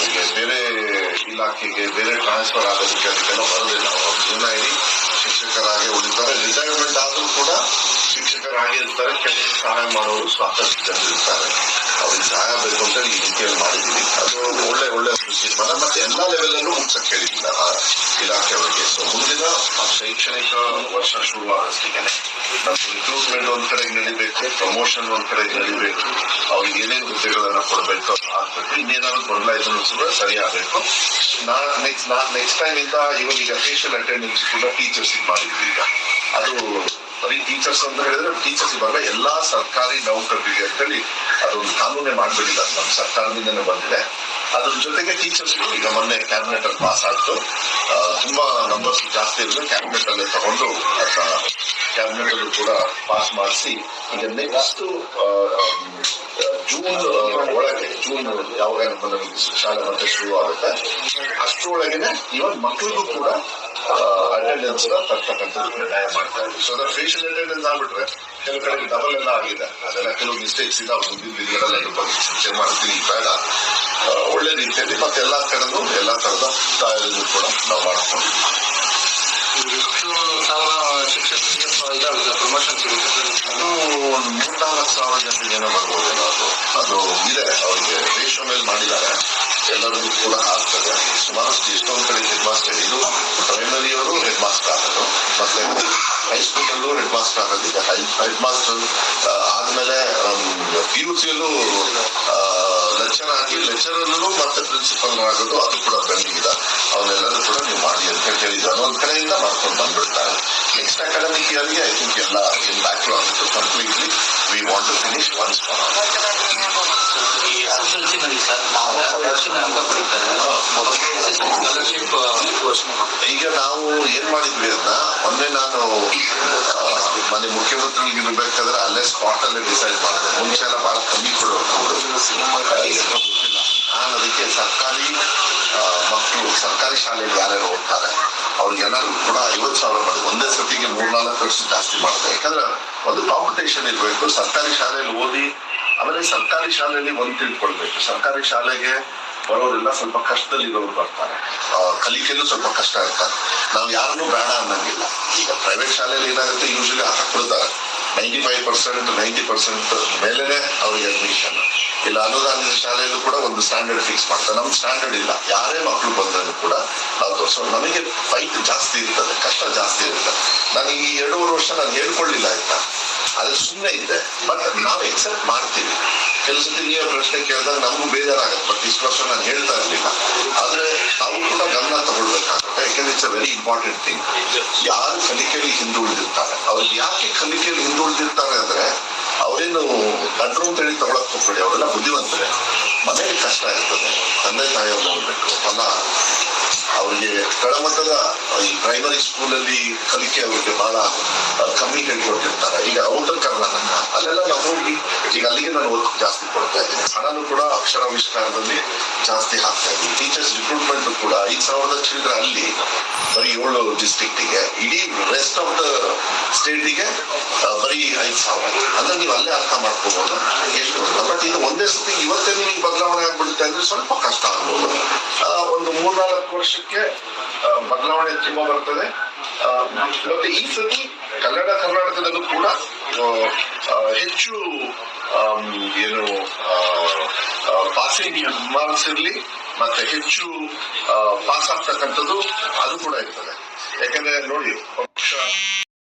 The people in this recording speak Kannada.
ಅವರಿಗೆ ಬೇರೆ ಇಲಾಖೆಗೆ ಬೇರೆ ಟ್ರಾನ್ಸ್ಫರ್ ಆಗೋದಕ್ಕೆ ಅದಕ್ಕೆಲ್ಲ ಬರೋದಿಲ್ಲ. ಅವರು ಜೀವನ ಇಡೀ ಶಿಕ್ಷಕರಾಗಿ ಉಳಿತಾರೆ. ರಿಟೈರ್ಮೆಂಟ್ ಆದರೂ ಕೂಡ ಶಿಕ್ಷಕರಾಗಿ ಇರ್ತಾರೆ. ಕೆಲಸ ಸಹಾಯ ಮಾಡೋರು ಸಾಕಷ್ಟು ಜನ ಇರ್ತಾರೆ. ಅವ್ರಿಗೆ ಸಹಾಯ ಬೇಕು ಅಂತ ಈ ರೀತಿಯಲ್ಲಿ ಮಾಡಿದೀವಿ ಅದು ಒಳ್ಳೆ ಒಳ್ಳೆ ತೀರ್ಮಾನ. ಮತ್ತೆ ಎಲ್ಲ ಲೆವೆಲಲ್ಲೂ ಅಲ್ಲೂ ಮುಗ್ಸಕ್ ಹೇಳಿಲ್ಲ ಆ ಇಲಾಖೆಯವರಿಗೆ ಸೊ ಮುಂದಿನ ಶೈಕ್ಷಣಿಕ ವರ್ಷ ನಮ್ಮ ರಿಕ್ರೂಟ್ಮೆಂಟ್ ಒಂದ್ ಕಡೆ ನಡಿಬೇಕು ಪ್ರಮೋಷನ್ ಒಂದ್ ಕಡೆ ನಡಿಬೇಕು. ಅವ್ರಿಗೆ ಏನೇನು ಹುದ್ದೆಗಳನ್ನ ಕೊಡ್ಬೇಕು ಆಗ್ಬೇಕು ಇನ್ನೇನಾದ್ರು ಇದನ್ನು ಕೂಡ ಸರಿ ಆಗ್ಬೇಕು. ನಾ ನೆಕ್ಸ್ಟ್ ನಾ ನೆಕ್ಸ್ಟ್ ಟೈಮ್ ಇಂದ ಇವನ್ ಈಗ ಅಟೆಂಡೆನ್ಸ್ ಕೂಡ ಟೀಚರ್ಸ್ ಮಾಡಿದ್ವಿ ಈಗ. ಅದು ಬರೀ ಟೀಚರ್ಸ್ ಅಂತ ಹೇಳಿದ್ರೆ ಟೀಚರ್ಸ್ ಇವಾಗ ಎಲ್ಲಾ ಸರ್ಕಾರಿ ನೌಕರರಿಗೆ ಅಂತೇಳಿ ಅದೊಂದು ಕಾನೂನೇ ಮಾಡ್ಬಿಟ್ಟಿಲ್ಲ ನಮ್ಮ ಸರ್ಕಾರದಿಂದನೇ ಬಂದಿದೆ. ಅದ್ರ ಜೊತೆಗೆ ಟೀಚರ್ಸ್ ಈಗ ಮೊನ್ನೆ ಕ್ಯಾಬಿನೆಟ್ ಅಲ್ಲಿ ಪಾಸ್ ಆಯ್ತು. ಆ, ತುಂಬಾ ನಂಬರ್ಸ್ ಜಾಸ್ತಿ ಇರೋದು ಕ್ಯಾಬಿನೆಟ್ ಅಲ್ಲೇ ತಗೊಂಡು ಕ್ಯಾಬಿನೆಟ್ ಅಲ್ಲೂ ಕೂಡ ಪಾಸ್ ಮಾಡಿಸಿ ಈಗ ನೆಕ್ಸ್ಟ್ ಜೂನ್ ಒಳಗೆ ಜೂನ್ ಯಾವಾಗ ಶಾಲೆ ಮತ್ತೆ ಶುರು ಆಗುತ್ತೆ ಅಷ್ಟರೊಳಗೇ ಇವನ್ ಮಕ್ಕಳಿಗೂ ಕೂಡ ಅಟೆಂಡೆನ್ಸ್ ತರ್ತಕ್ಕಂಥದ್ದು ನಿರ್ಣಯ ಮಾಡ್ತಾರೆ ಸೊ ಅದರ ಫೇಶಿಯಲ್ ಅಟೆಂಡೆನ್ಸ್ ಆಗ್ಬಿಟ್ರೆ ಕೆಲವು ಕಡೆ ಡಬಲ್ ಎಲ್ಲ ಆಗಿದೆ ಅದೆಲ್ಲ ಕೆಲವು ಮಿಸ್ಟೇಕ್ಸ್ ಇದಾವೆ ಮುಂದಿನ ಬಗ್ಗೆ ಚರ್ಚೆ ಮಾಡ್ತೀನಿ ಬೇಡ ಒಳ್ಳೆ ರೀತಿಯಲ್ಲಿ ಮತ್ತೆ ಎಲ್ಲಾ ಎಲ್ಲಾ ತರದ ಸಹಾಯವನ್ನು ಕೂಡ ನಾವು ಮಾಡ್ಕೊಂಡಿದ್ದೀವಿ ಎಷ್ಟು ಸಾವಿರ ಶಿಕ್ಷಕರಿಗೆ ಇದಾಗುತ್ತೆ ಪ್ರಮೋಷನ್ ಸಿಗುತ್ತೆ ಅದು ಒಂದು ಮೂರ್ನಾಲ್ಕು ಸಾವಿರ ಜನರಿಗೆ ಏನೋ ಬರ್ಬೋದೇನೋ ಅದು ಅದು ಇದೆ ಅವರಿಗೆ ರೇಷೋ ಮೇಲೆ ಮಾಡಿದ್ದಾರೆ ಎಲ್ಲರಿಗೂ ಕೂಡ ಆಗ್ತದೆ ಸುಮಾರಷ್ಟು ಎಷ್ಟೊಂದು ಕಡೆ ಹೆಡ್ ಮಾಸ್ಟರ್ ಇದು ಪ್ರೈಮರಿಯವರು ಹೆಡ್ ಮಾಸ್ಟರ್ ಆಗೋದು ಮತ್ತೆ ಹೈಸ್ಕೂಲಲ್ಲೂ head master high head master ಆದ್ಮೇಲೆ ಪಿ ಯು ಸಿಯಲ್ಲೂ ಲೆಕ್ಚರ್ ಆಗಿ ಲೆಕ್ಚರಲ್ಲೂ ಮತ್ತೆ ಪ್ರಿನ್ಸಿಪಲ್ ಆಗೋದು ಅದು ಕೂಡ ಬೆಂಡಿಂಗ್ ಇದೆ ಅವನ್ನೆಲ್ಲರೂ ಕೂಡ ನೀವು ಮಾಡಿ ಅಂತ ಹೇಳಿದ್ರು ಒಂದ್ ಕಡೆಯಿಂದ ಮಾಡ್ಕೊಂಡು ಬಂದ್ಬಿಡ್ತಾರೆ next academic year, I think ಎಲ್ಲ ಎಸ್ ಎಸ್ ಎಲ್ ಸಿ ನಲ್ಲಿ ಸರ್ ಹೆಚ್ಚಿನ ಅಂಕ ಸ್ಕಾಲರ್ಶಿಪ್ ಘೋಷಣೆ ಮಾಡ್ತಾರೆ ಈಗ ನಾವು ಏನ್ ಮಾಡಿದ್ವಿ ಅದನ್ನ ಮೊನ್ನೆ ನಾನು ಮನೆ ಮುಖ್ಯಮಂತ್ರಿ ಇರ್ಬೇಕಾದ್ರೆ ಅಲ್ಲೇ ಸ್ಪಾಟ್ ಅಲ್ಲೇ ಡಿಸೈಡ್ ಮಾಡಿದೆ. ಮುಂಚೆ ಎಲ್ಲ ಬಹಳ ಕಮ್ಮಿ ಗೊತ್ತಿಲ್ಲ ನಾನು ಅದಕ್ಕೆ ಸರ್ಕಾರಿ ಮಕ್ಕಳು ಸರ್ಕಾರಿ ಶಾಲೆಗೆ ಯಾರ್ಯಾರು ಹೋಗ್ತಾರೆ. ಅವ್ರಿಗೆಲ್ಲರೂ ಕೂಡ ಐವತ್ತು ಸಾವಿರ ಮಾಡಿ ಒಂದೇ ಸತಿಗೆ ಮೂರ್ನಾಲ್ಕು ವರ್ಷ ಜಾಸ್ತಿ ಮಾಡಿದೆ ಯಾಕಂದ್ರೆ ಒಂದು ಕಾಂಪಿಟೇಷನ್ ಇರಬೇಕು ಸರ್ಕಾರಿ ಶಾಲೆಯಲ್ಲಿ ಓದಿ ಆಮೇಲೆ ಸರ್ಕಾರಿ ಶಾಲೆಯಲ್ಲಿ ಒಂದು ತಿಳ್ಕೊಳ್ಬೇಕು. ಸರ್ಕಾರಿ ಶಾಲೆಗೆ ಬರೋರೆಲ್ಲ ಸ್ವಲ್ಪ ಕಷ್ಟದಲ್ಲಿರೋರು ಬರ್ತಾರೆ. ಆ, ಕಲಿಕೆಯಲ್ಲೂ ಸ್ವಲ್ಪ ಕಷ್ಟ ಆಗ್ತಾರೆ ನಾವು ಯಾರನ್ನೂ ಬೇಡ ಅನ್ನಂಗಿಲ್ಲ. ಈಗ ಪ್ರೈವೇಟ್ ಶಾಲೆಯಲ್ಲಿ ಏನಾಗುತ್ತೆ usually ಹಾಕ್ಬಿಡ್ತಾರೆ ninety five percent ninety percent ಮೇಲೆನೆ ಅವ್ರಿಗೆ ಅಡ್ಮಿಷನ್ ಇಲ್ಲ ಅನುದಾನಿತ ಶಾಲೆಯಲ್ಲೂ ಕೂಡ ಒಂದು ಸ್ಟ್ಯಾಂಡರ್ಡ್ ಫಿಕ್ಸ್ ಮಾಡ್ತಾರೆ. ನಮ್ಗೆ ಸ್ಟ್ಯಾಂಡರ್ಡ್ ಇಲ್ಲ. ಯಾರೇ ಮಕ್ಕಳು ಬಂದರೂ ಕೂಡ ನಾವು ತೋರಿಸೋ ನಮಗೆ ಫೈಟ್ ಜಾಸ್ತಿ ಇರ್ತದೆ, ಕಷ್ಟ ಜಾಸ್ತಿ ಇರುತ್ತೆ ನಾನು ಈ ಎರಡೂವರೆ ವರ್ಷ ನಾನು ಹೇಳ್ಕೊಳ್ಳಿಲ್ಲ ಆಯ್ತಾ? ಅದು ಸುಮ್ಮನೆ ಇದೆ. ಬಟ್ ನಾವು ಎಕ್ಸೆಪ್ಟ್ ಮಾಡ್ತೀವಿ. ನೀವು ನೀವೇ ಪ್ರಶ್ನೆ ಕೇಳಿದಾಗ ನಮಗೂ ಬೇಜಾರಾಗುತ್ತೆ. ಬಟ್ ಇಷ್ಟು ವರ್ಷ ನಾನು ಹೇಳ್ತಾ ಇರಲಿಲ್ಲ. ಆದ್ರೆ ಅವ್ರು ಕೂಡ ಗಮನ ತಗೊಳ್ಬೇಕಾಗುತ್ತೆ. ಯಾಕಂದ್ರೆ it's a very important thing ಯಾರು ಕಲಿಕೆಯಲ್ಲಿ ಹಿಂದುಳಿದಿರ್ತಾರೆ? ಅವ್ರು ಯಾಕೆ ಕಲಿಕೆಯಲ್ಲಿ ಹಿಂದುಳಿದಿರ್ತಾರೆ ಅಂದ್ರೆ ಅವರೇನು ಗಂಟ್ರು ಅಂತ ಹೇಳಿ ತಗೊಳಕ್ ಹೋಗ್ಬೇಡಿ. ಅವರೆಲ್ಲ ಬುದ್ಧಿವಂತರೆ. ಮನೆಗೆ ಕಷ್ಟ ಇರ್ತದೆ. ತಂದೆ ತಾಯಿಯವ್ರು ನೋಡ್ಬೇಕು. ಅಲ್ಲ, ಅವರಿಗೆ ಕೆಳಮಟ್ಟದ ಈ ಪ್ರೈಮರಿ ಸ್ಕೂಲಲ್ಲಿ ಕಲಿಕೆ ಅವರಿಗೆ ಬಹಳ ಕಮ್ಮಿ ಹೇಳ್ಕೊಟ್ಟಿರ್ತಾರೆ. ಈಗ ಔಟರ್ ಕರ್ನಾಟಕ ಅಲ್ಲೆಲ್ಲ ನಾವು ಹೋಗಿ, ಈಗ ಅಲ್ಲಿಗೆ ನಾನು ಓದ್ ಜಾಸ್ತಿ ಕೊಡ್ತಾ ಇದ್ದೀನಿ. ಹಣನು ಕೂಡ ಅಕ್ಷರಾವಿಷ್ಕಾರದಲ್ಲಿ ಜಾಸ್ತಿ ಹಾಕ್ತಾ ಇದ್ವಿ ಟೀಚರ್ಸ್ ರಿಕ್ರೂಟ್ಮೆಂಟ್ ಕೂಡ ಐದು ಸಾವಿರದ ಚಿಲ್ಡ್ರ ಅಲ್ಲಿ ಬರೀ ಏಳು ಡಿಸ್ಟ್ರಿಕ್ಟಿಗೆ ಇಡೀ ರೆಸ್ಟ್ ಆಫ್ ದ ಸ್ಟೇಟಿಗೆ ಬರೀ ಐದು ಸಾವಿರ. ಅದನ್ನ ನೀವು ಅಲ್ಲೇ ಅರ್ಥ ಮಾಡ್ಕೋಬಹುದು ಎಷ್ಟು? ಬಟ್ ಇದು ಒಂದೇ ಸತಿ ಇವತ್ತೇ ನಿಮಗೆ ಬದಲಾವಣೆ ಆಗ್ಬಿಡುತ್ತೆ ಅಂದ್ರೆ ಸ್ವಲ್ಪ ಕಷ್ಟ ಆಗ್ಬೋದು. ಆ, ಒಂದು ಮೂರ್ನಾಲ್ಕು ವರ್ಷಕ್ಕೆ ಬದಲಾವಣೆ ತುಂಬಾ ಬರ್ತದೆ. ಮತ್ತೆ ಈ ಸತಿ ಕನ್ನಡ ಕರ್ನಾಟಕದಲ್ಲೂ ಕೂಡ ಹೆಚ್ಚು ಏನು ಪಾಸಿಂಗ್ ಮಾರ್ಕ್ಸ್ ಇರಲಿ ಮತ್ತೆ ಹೆಚ್ಚು ಪಾಸ್ ಆಗ್ತಕ್ಕಂಥದ್ದು ಅದು ಕೂಡ ಇರ್ತದೆ. ಯಾಕಂದ್ರೆ ನೋಡಿ ಪಕ್ಷ